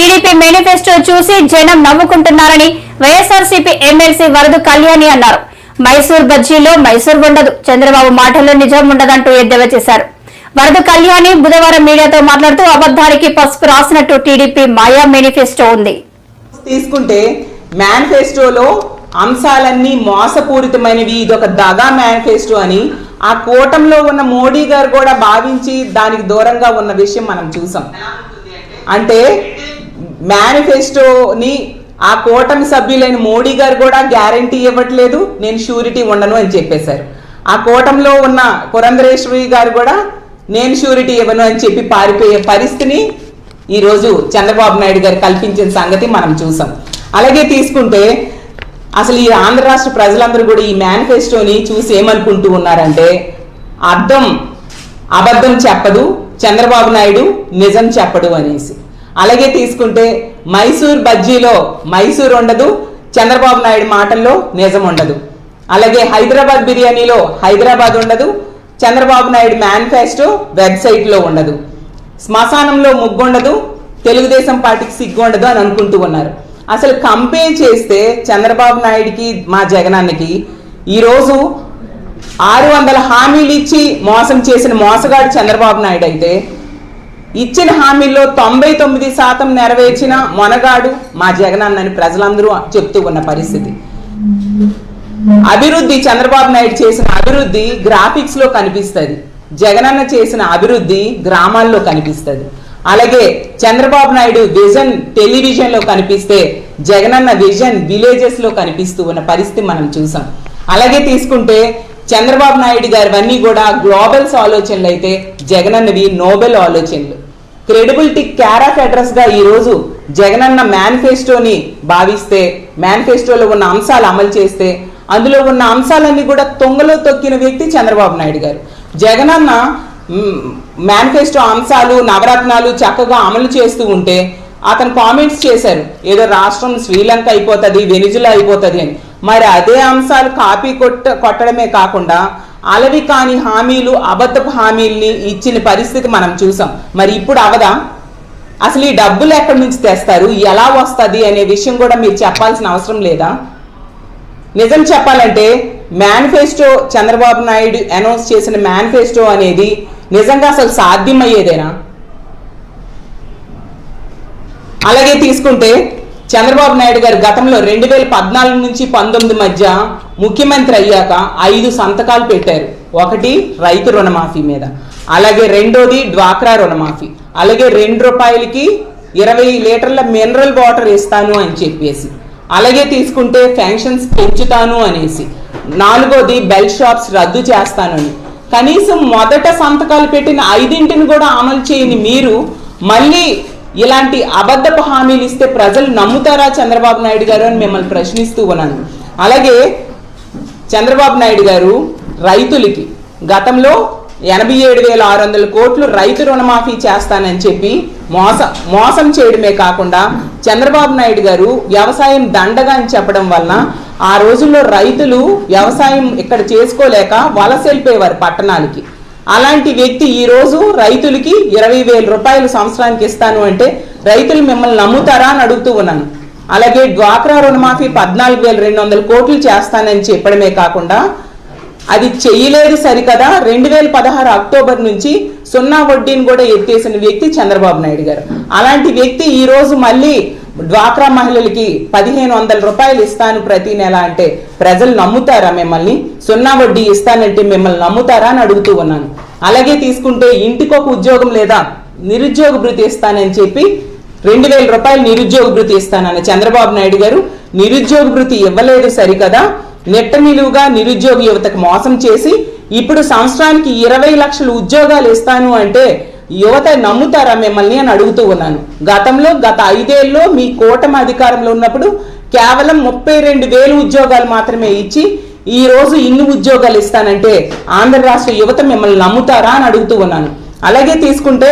TDP manifesto చూసి జనం నవ్వుకుంటున్నారని వైఎస్ఆర్సీపీ ఎమ్మెల్సీ వరదు కళ్యాణి అన్నారు. మైసూర్ బజ్జీలో మైసూర్ ఉండదు చంద్రబాబు మాటల్లో నిజం ఉండదంటూ ఎద్దేవా చేశారు. వరదు కళ్యాణి బుధవారం మీడియాతో మాట్లాడుతూ అబద్దానికి పసుపు రాసినట్టు టీడీపీ మాయా మేనిఫెస్టో ఉంది. తీసుకుంటే మేనిఫెస్టోలో అంశాలన్నీ మోసపూరితమైనవి. ఇది ఒక దగా మేనిఫెస్టో అని ఆ కూటంలో ఉన్న మోడీ గారు కూడా భావించి దానికి దూరంగా ఉన్న విషయం మనం చూసాం. అంటే మేనిఫెస్టోని ఆ కూటమి సభ్యులైన మోడీ గారు కూడా గ్యారంటీ ఇవ్వట్లేదు నేను షూరిటీ ఉండను అని చెప్పేశారు. ఆ కూటంలో ఉన్న పురంధరేశ్వరి గారు కూడా నేను షూరిటీ ఇవ్వను అని చెప్పి పారిపోయే పరిస్థితిని ఈరోజు చంద్రబాబు నాయుడు గారు కల్పించిన సంగతి మనం చూసాం. అలాగే తీసుకుంటే అసలు ఈ ఆంధ్ర రాష్ట్ర ప్రజలందరూ కూడా ఈ మేనిఫెస్టోని చూసి ఏమనుకుంటూ ఉన్నారంటే అర్థం అబద్ధం చెప్పదు చంద్రబాబు నాయుడు నిజం చెప్పడు అనేసి. అలాగే తీసుకుంటే మైసూర్ బజ్జీలో మైసూర్ ఉండదు చంద్రబాబు నాయుడు మాటల్లో నిజం ఉండదు. అలాగే హైదరాబాద్ బిర్యానీలో హైదరాబాద్ ఉండదు చంద్రబాబు నాయుడు మేనిఫెస్టో వెబ్సైట్లో ఉండదు. శ్మశానంలో ముగ్గు ఉండదు తెలుగుదేశం పార్టీకి సిగ్గు ఉండదు అని అనుకుంటూ ఉన్నారు. అసలు కంపేర్ చేస్తే చంద్రబాబు నాయుడికి మా జగనాన్నకి ఈరోజు ఆరు వందల హామీలు ఇచ్చి మోసం చేసిన మోసగాడు చంద్రబాబు నాయుడు అయితే ఇచ్చిన హామీల్లో తొంభై తొమ్మిది శాతం నెరవేర్చిన మొనగాడు మా జగనన్నని ప్రజలందరూ చెప్తూ ఉన్న పరిస్థితి. అభివృద్ధి చంద్రబాబు నాయుడు చేసిన అభివృద్ధి గ్రాఫిక్స్లో కనిపిస్తుంది. జగనన్న చేసిన అభివృద్ధి గ్రామాల్లో కనిపిస్తుంది. అలాగే చంద్రబాబు నాయుడు విజన్ టెలివిజన్లో కనిపిస్తే జగనన్న విజన్ విలేజెస్లో కనిపిస్తూ ఉన్న పరిస్థితి మనం చూసాం. అలాగే తీసుకుంటే చంద్రబాబు నాయుడు గారివన్నీ కూడా గ్లోబల్స్ ఆలోచనలు అయితే జగన్ అన్నవి నోబెల్ ఆలోచనలు. క్రెడిబిలిటీ క్యారాఫ్ అడ్రస్గా ఈ రోజు అన్న మేనిఫెస్టోని భావిస్తే మేనిఫెస్టోలో ఉన్న అంశాలు అమలు చేస్తే అందులో ఉన్న అంశాలన్నీ కూడా తొంగలో తొక్కిన వ్యక్తి చంద్రబాబు నాయుడు గారు. జగనన్న మేనిఫెస్టో అంశాలు నవరత్నాలు చక్కగా అమలు చేస్తూ ఉంటే అతను కామెంట్స్ చేశారు. ఏదో రాష్ట్రం శ్రీలంక అయిపోతుంది వెనిజులా అయిపోతుంది అని. మరి అదే అంశాలు కాపీ కొట్ట కొట్టడమే కాకుండా అలవి కాని హామీలు అబద్ధపు హామీల్ని ఇచ్చిన పరిస్థితి మనం చూసాం. మరి ఇప్పుడు అవదా? అసలు ఈ డబ్బులు ఎక్కడి నుంచి తెస్తారు? ఎలా వస్తుంది అనే విషయం కూడా మీరు చెప్పాల్సిన అవసరం లేదా? నిజం చెప్పాలంటే మేనిఫెస్టో చంద్రబాబు నాయుడు అనౌన్స్ చేసిన మేనిఫెస్టో అనేది నిజంగా అసలు సాధ్యమయ్యేదేనా? అలాగే తీసుకుంటే చంద్రబాబు నాయుడు గారు గతంలో రెండు వేల పద్నాలుగు నుంచి పంతొమ్మిది మధ్య ముఖ్యమంత్రి అయ్యాక ఐదు సంతకాలు పెట్టారు. ఒకటి రైతు రుణమాఫీ మీద. అలాగే రెండోది డ్వాక్రా రుణమాఫీ. అలాగే రెండు రూపాయలకి ఇరవై లీటర్ల మినరల్ వాటర్ ఇస్తాను అని చెప్పేసి. అలాగే తీసుకుంటే పెన్షన్స్ పెంచుతాను అనేసి. నాలుగోది బెల్ షాప్స్ రద్దు చేస్తానని. కనీసం మొదట సంతకాలు పెట్టిన ఐదింటిని కూడా అమలు చేయని మీరు మళ్ళీ ఇలాంటి అబద్ధపు హామీలు ఇస్తే ప్రజలు నమ్ముతారా చంద్రబాబు నాయుడు గారు అని మిమ్మల్ని ప్రశ్నిస్తూ ఉన్నాను. అలాగే చంద్రబాబు నాయుడు గారు రైతులకి గతంలో ఎనభై ఏడు వేల ఆరు వందల కోట్లు రైతు రుణమాఫీ చేస్తానని చెప్పి మోస మోసం చేయడమే కాకుండా చంద్రబాబు నాయుడు గారు వ్యవసాయం దండగా అని చెప్పడం వలన ఆ రోజుల్లో రైతులు వ్యవసాయం ఇక్కడ చేసుకోలేక వలస వెళ్ళిపోయేవారు పట్టణాలకి. అలాంటి వ్యక్తి ఈరోజు రైతులకి ఇరవై వేల రూపాయలు సంవత్సరానికి ఇస్తాను అంటే రైతులు మిమ్మల్ని నమ్ముతారా అని అడుగుతూ ఉన్నాను. అలాగే డ్వాక్రా రుణమాఫీ పద్నాలుగు వేల రెండు వందల కోట్లు చేస్తానని చెప్పడమే కాకుండా అది చెయ్యలేదు సరికదా రెండు వేల పదహారు అక్టోబర్ నుంచి సున్నా వడ్డీని కూడా ఎత్తేసిన వ్యక్తి చంద్రబాబు నాయుడు గారు. అలాంటి వ్యక్తి ఈరోజు మళ్ళీ డ్వాక్రా మహిళలకి పదిహేను వందల రూపాయలు ఇస్తాను ప్రతి నెల అంటే ప్రజలు నమ్ముతారా మిమ్మల్ని? సున్నా వడ్డీ ఇస్తానంటే మిమ్మల్ని నమ్ముతారా అని అడుగుతూ ఉన్నాను. అలాగే తీసుకుంటే ఇంటికి ఒక ఉద్యోగం లేదా నిరుద్యోగ భృతి ఇస్తానని చెప్పి రెండు వేల రూపాయలు నిరుద్యోగ భృతి ఇస్తానని చంద్రబాబు నాయుడు గారు నిరుద్యోగ భృతి ఇవ్వలేదు సరికదా? నెట్ట నిలువుగా నిరుద్యోగ యువతకు మోసం చేసి ఇప్పుడు సంవత్సరానికి ఇరవై లక్షలు ఉద్యోగాలు ఇస్తాను అంటే యువత నమ్ముతారా మిమ్మల్ని అని అడుగుతూ ఉన్నాను. గతంలో గత ఐదేళ్ళలో మీ కూటమి అధికారంలో ఉన్నప్పుడు కేవలం ముప్పై రెండు వేలు ఉద్యోగాలు మాత్రమే ఇచ్చి ఈ రోజు ఇన్ని ఉద్యోగాలు ఇస్తానంటే ఆంధ్ర రాష్ట్ర యువత మిమ్మల్ని నమ్ముతారా అని అడుగుతూ ఉన్నాను. అలాగే తీసుకుంటే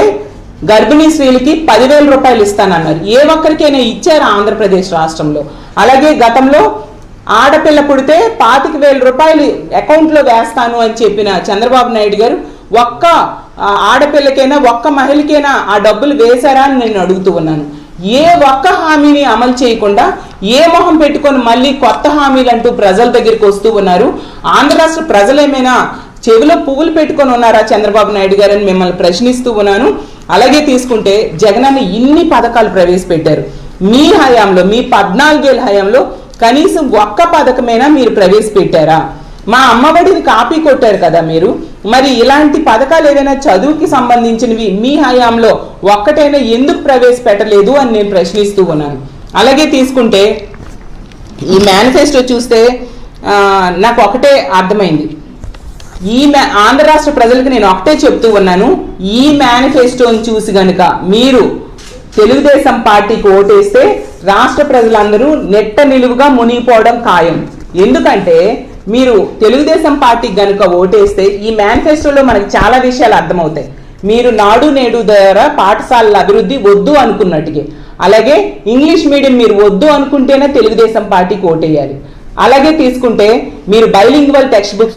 గర్భిణీ స్త్రీలకి పదివేల రూపాయలు ఇస్తానన్నారు. ఏ ఒక్కరికైనా ఇచ్చారా ఆంధ్రప్రదేశ్ రాష్ట్రంలో? అలాగే గతంలో ఆడపిల్ల పుడితే పాతిక వేల రూపాయలు అకౌంట్లో వేస్తాను అని చెప్పిన చంద్రబాబు నాయుడు గారు ఒక్క ఆడపిల్లకైనా ఒక్క మహిళకైనా ఆ డబ్బులు వేశారా అని నేను అడుగుతూ ఉన్నాను. ఏ ఒక్క హామీని అమలు చేయకుండా ఏ మొహం పెట్టుకొని మళ్ళీ కొత్త హామీలు అంటూ ప్రజల దగ్గరికి వస్తూ ఉన్నారు. ఆంధ్ర రాష్ట్ర ప్రజలేమైనా చెవిలో పువ్వులు పెట్టుకొని ఉన్నారా చంద్రబాబు నాయుడు గారని మిమ్మల్ని ప్రశ్నిస్తూ ఉన్నాను. అలాగే తీసుకుంటే జగనన్న ఇన్ని పథకాలు ప్రవేశపెట్టారు. మీ హయాంలో మీ పద్నాలుగేళ్ళ హయాంలో కనీసం ఒక్క పథకమైనా మీరు ప్రవేశపెట్టారా? మా అమ్మఒడిని కాపీ కొట్టారు కదా మీరు. మరి ఇలాంటి పథకాలు ఏదైనా చదువుకి సంబంధించినవి మీ హయాంలో ఒక్కటైనా ఎందుకు ప్రవేశపెట్టలేదు అని నేను ప్రశ్నిస్తూ ఉన్నాను. అలాగే తీసుకుంటే ఈ మేనిఫెస్టో చూస్తే నాకు ఒకటే అర్థమైంది. ఈ మే ఆంధ్ర రాష్ట్ర ప్రజలకు నేను ఒకటే చెప్తూ ఉన్నాను. ఈ మేనిఫెస్టోని చూసి గనుక మీరు తెలుగుదేశం పార్టీకి ఓటేస్తే రాష్ట్ర ప్రజలందరూ నెట్ట నిలువుగా మునిగిపోవడం ఖాయం. ఎందుకంటే మీరు తెలుగుదేశం పార్టీ గనుక ఓటేస్తే ఈ మేనిఫెస్టోలో మనకి చాలా విషయాలు అర్థమవుతాయి. మీరు నాడు నేడు ద్వారా పాఠశాలల అభివృద్ధి వద్దు అనుకున్నట్టుగా. అలాగే ఇంగ్లీష్ మీడియం మీరు వద్దు అనుకుంటేనే తెలుగుదేశం పార్టీకి ఓటేయాలి. అలాగే తీసుకుంటే మీరు బైలింగ్వల్ టెక్స్ట్ బుక్స్